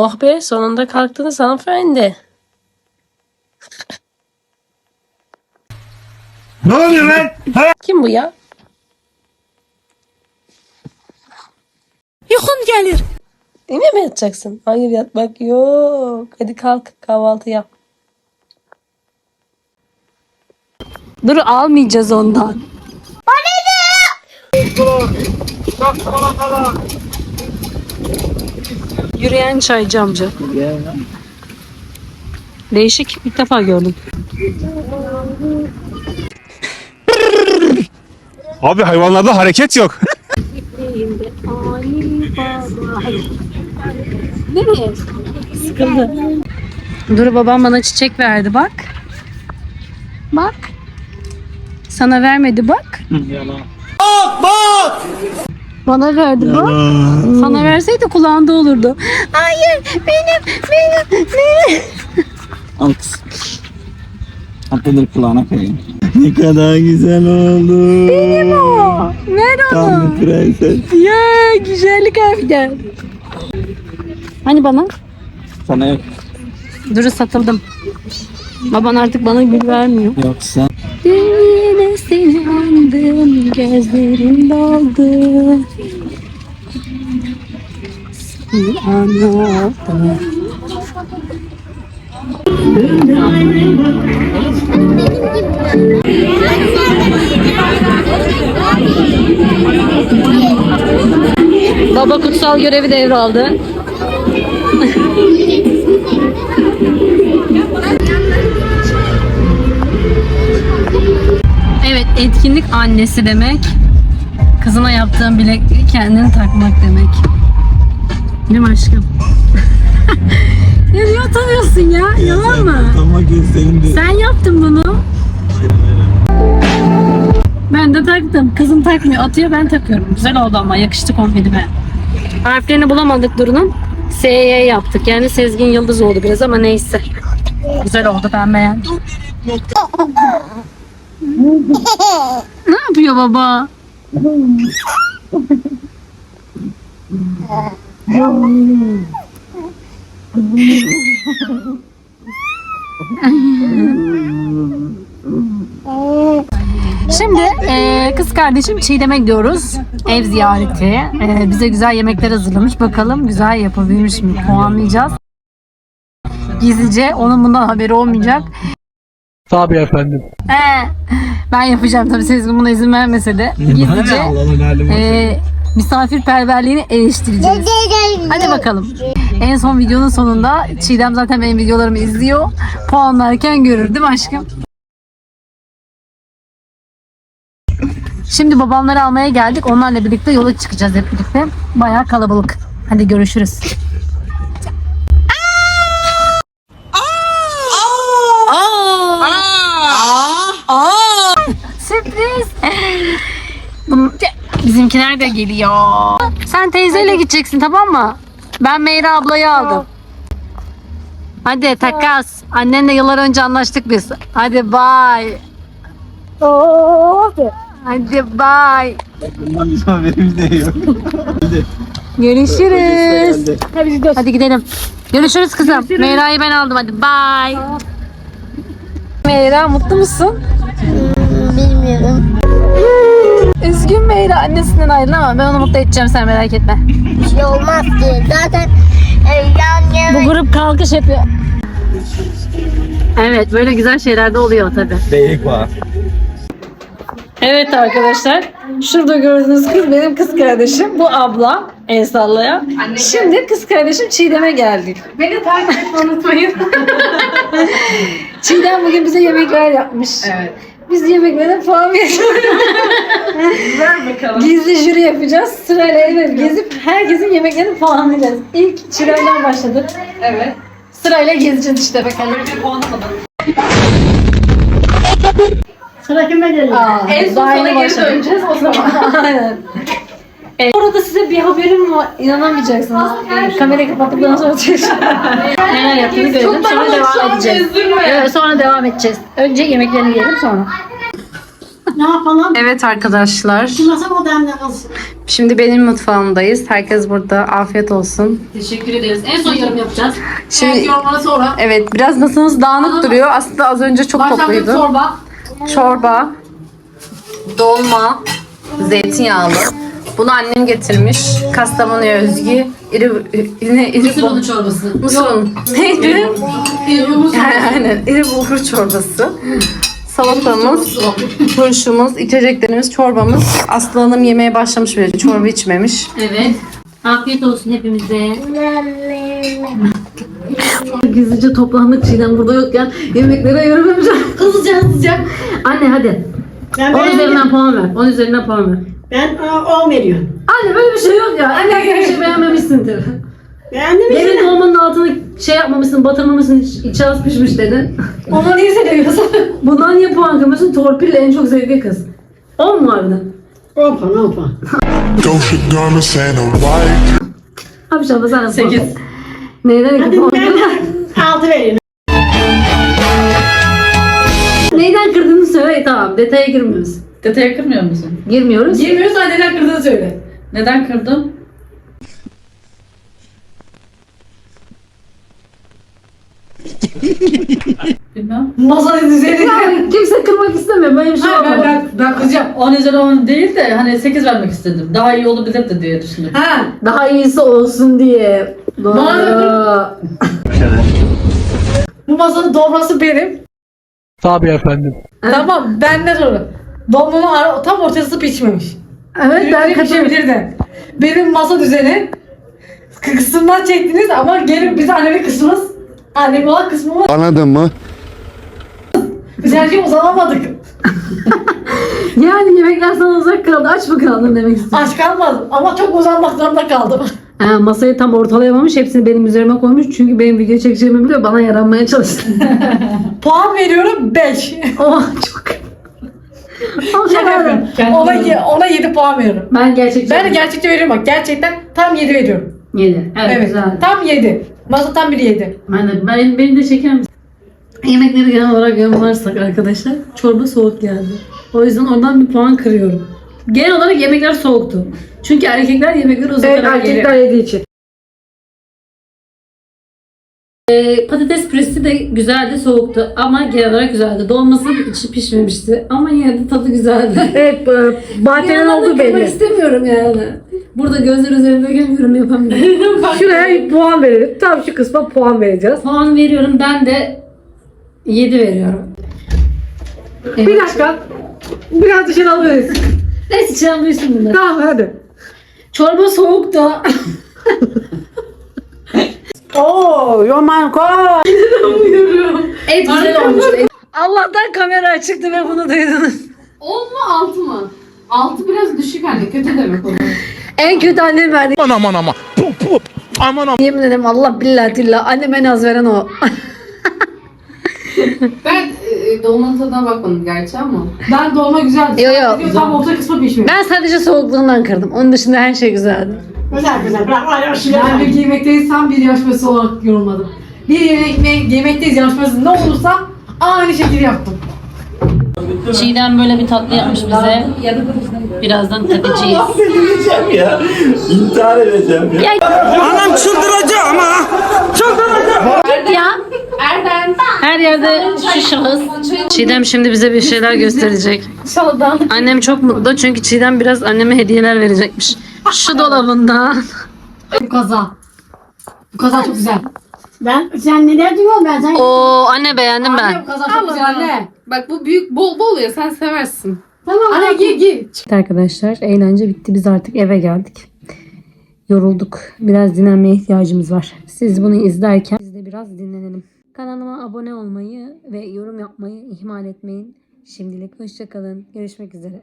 Oh be sonunda kalktınız hanımefendi. Ne oluyor lan? Ha? Kim bu ya? Yuhun gelir. Yine mi yatacaksın? Hayır yatmak yok. Hadi kalk kahvaltı yap. Dur almayacağız ondan. Yürüyen çaycı amca. Değişik ilk defa gördüm. Abi hayvanlarda hareket yok. Nereye? Sıkıldı. Dur babam bana çiçek verdi bak. Bak. Sana vermedi bak. Bana verdi bak. Sana verseydi kulağında olurdu. Hayır benim benim benim. Al kız. Atladır kulağına koyayım. ne kadar güzel oldu. Benim o. Ver Tam onu. bir prenses. Ya güzellik harbiden. Hani bana? Sana yok. Duru satıldım. Baban artık bana gül vermiyor. Yoksa Yine seni andım, gözlerim doldu. Anladım. Baba kutsal görevi devraldı. etkinlik annesi demek. Kızına yaptığın bilekliği kendini takmak demek. Değil mi aşkım? ya niye utanıyorsun ya? Yalan mı? Tamam gösterinde. Sen yaptın bunu. Ben de taktım. Kızım takmıyor. Atıyor ben takıyorum. Güzel oldu ama yakıştı kombinime. Harflerini bulamadık Duru'nun. S'ye yaptık. Yani Sezgin Yıldız oldu biraz ama neyse. Güzel oldu ben beğendim. Ne yapıyor baba? Şimdi eee, kız kardeşim Çiğdem'e gidiyoruz. Ev ziyareti. Eee, bize güzel yemekler hazırlamış. Bakalım güzel yapabilmiş mi? Puanlayacağız. Gizlice onun bundan haberi olmayacak. Tabii efendim. Ee, ben yapacağım tabii Sezgin buna izin vermese de. Gizlice Allah'ın halimi. eee misafirperverliğini eleştireceğiz. Hadi bakalım. En son videonun sonunda Çiğdem zaten benim videolarımı izliyor. Puanlarken görür değil mi aşkım? Şimdi babamları almaya geldik. Onlarla birlikte yola çıkacağız hep birlikte. Bayağı kalabalık. Hadi görüşürüz. Bizimkiler de geliyor. Sen teyzeyle gideceksin tamam mı? Ben Meyra ablayı aldım. Hadi takas. Annenle yıllar önce anlaştık biz. Hadi bay. Hadi bay. Bundan bizim haberimiz de yok. Görüşürüz. Hadi gidelim. Görüşürüz kızım. Meyra'yı ben aldım. Hadi bay. Meyra mutlu musun? Bilmiyorum. Üzgün Meyra annesinden ayrıldı ama ben onu mutlu edeceğim sen merak etme. Bir şey olmaz ki. Zaten e, yan Bu yana grup kalkış yapıyor. Evet böyle güzel şeyler de oluyor tabi. Beylik var. Evet arkadaşlar. Şurada gördüğünüz kız benim kız kardeşim. Bu abla el sallayan. Şimdi kız kardeşim Çiğdem'e geldik. Beni takip etmeyi unutmayın. Çiğdem bugün bize yemekler yapmış. Evet. Biz yemeklerden puan veriyoruz. Ver bakalım. Gizli jüri yapacağız. Sırayla evet gezip herkesin yemeklerini puanlayacağız. İlk Çıray'dan başladık. Evet. Sırayla gezeceğiz işte bakalım. Sıra kime geliyor? Aa, en son daha sana yeni geri başladık. döneceğiz o zaman. Aynen. Evet. Orada size bir haberim var. İnanamayacaksınız. Kamerayı kapattıktan sonra söyleyeceğim. Neler yaptığını görelim. Sonra devam edeceğiz. Evet, sonra devam edeceğiz. Önce yemeklerini yiyelim sonra. Ne yapalım? Evet arkadaşlar. Masa odamda kalsın. Şimdi benim mutfağımdayız. Herkes burada. Afiyet olsun. Teşekkür ederiz. En son yorum yapacağız. Şimdi Evet, yorumlara sonra. evet biraz masamız dağınık duruyor. Aslında az önce çok Başlangıç topluydu. çorba. Çorba, dolma, zeytinyağlı. Bunu annem getirmiş. Kastamonu'ya özgü. İri, yine iri Mısır unu çorbası. Mısır unu. Neydi? Aynen. İri bulgur çorbası. Salatamız, turşumuz, içeceklerimiz, çorbamız. Aslı Hanım yemeğe başlamış bile. Çorba içmemiş. Evet. Afiyet olsun hepimize. Gizlice toplandık Çiğdem burada yokken yemeklere yapacağım. Hızlıca hızlıca. Anne hadi. Ben 10 beğendim. üzerinden puan ver. 10 üzerinden puan ver. Ben aa, 10 veriyorum. Anne böyle bir şey yok ya. Anne bir şey beğenmemişsindir. Beğendin mi? Yemin dolmanın altını şey yapmamışsın, batırmamışsın, iç- içi az pişmiş dedin. Onu niye seviyorsun? Bundan niye puan kırmıyorsun? Torpille en çok zevkli kız. 10 mu harbiden? 10 puan 10 puan. Gosha garments and a white Abi şabba sen 8. Neyden Hadi puan ben kırdın? 6 veriyorum. Neyden kırdığını söyle tamam. Detaya girmiyoruz. Detaya kırmıyor musun? Girmiyoruz. Girmiyorsan neden kırdığını söyle. Neden kırdım? Bilmem. Masanın üzerine. Ya, kimse kırmak istemiyor. Böyle bir şey Ha, ben, olmadı. ben, ben kızacağım. 10 üzeri 10 değil de hani 8 vermek istedim. Daha iyi olabilirdi diye düşündüm. Ha. Daha iyisi olsun diye. Doğru. Bana- Bu masanın dolması benim. Tabii efendim. Tamam benden sonra. Dolmanın ara, tam ortası pişmemiş. Evet ben Ben katılıyorum. pişebilirdi. Benim masa düzeni kısımdan çektiniz ama gelin biz annemin Annem olan kısmımız. Anladın mı? Biz her şeyi uzanamadık. Yani yemekler sana uzak kaldı. Aç mı kaldın demek istiyorum. Aç kalmadım ama çok uzanmak zorunda kaldım. Ha, masayı tam ortalayamamış. Hepsini benim üzerime koymuş. Çünkü benim video çekeceğimi biliyor. Bana yaranmaya çalıştı. Puan veriyorum 5. oh çok. O kadar. ona, ye- ona 7 puan veriyorum. Ben gerçekten. Ben de gerçekçi veriyorum bak. Gerçekten tam 7 veriyorum. Yedi. Evet, Evet. güzel. Tam 7. Masa tam bir 7. Ben beni de çeker misin? Yemekleri genel olarak yorumlarsak arkadaşlar çorba soğuk geldi. O yüzden oradan bir puan kırıyorum. Genel olarak yemekler soğuktu. Çünkü erkekler yemekleri uzatarak geliyor. yediği için. Ee, patates püresi de güzeldi, soğuktu ama genel olarak güzeldi. Dolması içi pişmemişti ama yine de tadı güzeldi. Evet, bahçenin olduğu olduğu belli. istemiyorum yani. Burada gözler üzerinde yorum yapamıyorum. Şuraya puan verelim. Tam şu kısma puan vereceğiz. puan veriyorum. Ben de 7 veriyorum. Bir dakika. Biraz dışarı alıyoruz. Neyse içeren duysun bunları. Tamam hadi. Çorba soğuktu. Oo, oh my god. Et güzel olmuştu. Allah'tan kamera açıktı ve bunu duydunuz. 10 mu 6 mı? 6 biraz düşük hani kötü demek oluyor. En kötü annem verdi. Aman aman aman. Pup pup. Aman aman. Yemin ederim Allah billah dillah. Annem en az veren o. Ben e, dolmanın tadına bakmadım gerçi ama. Ben dolma güzeldi. Yo, yo. Tam orta kısmı pişmiyor. Ben sadece soğukluğundan kırdım. Onun dışında her şey güzeldi. Güzel güzel. Bırak var ya şu Ben bir yemekteyiz tam bir yarışması olarak yorumladım. Bir yemek, yemekteyiz yarışması ne olursa aynı şekilde yaptım. Çiğdem böyle bir tatlı yapmış bize. Birazdan tadacağız. Delireceğim ya. İntihar edeceğim ya. Anam çıldıracak ama. Ya her yerde şu şahıs. Çiğdem şimdi bize bir şeyler gösterecek. Annem çok mutlu çünkü Çiğdem biraz anneme hediyeler verecekmiş. Şu dolabından. Bu kaza. Bu kaza çok güzel. Ben sen neler diyorsun ben sen. Oo anne beğendim Anne ben. bu kaza çok güzel anne. Bak bu büyük bol bol ya sen seversin. Anne giy giy. Arkadaşlar eğlence bitti. Biz artık eve geldik. Yorulduk. Biraz dinlenmeye ihtiyacımız var. Siz bunu izlerken biz de biraz dinlenelim. Kanalıma abone olmayı ve yorum yapmayı ihmal etmeyin. Şimdilik hoşçakalın. Görüşmek üzere.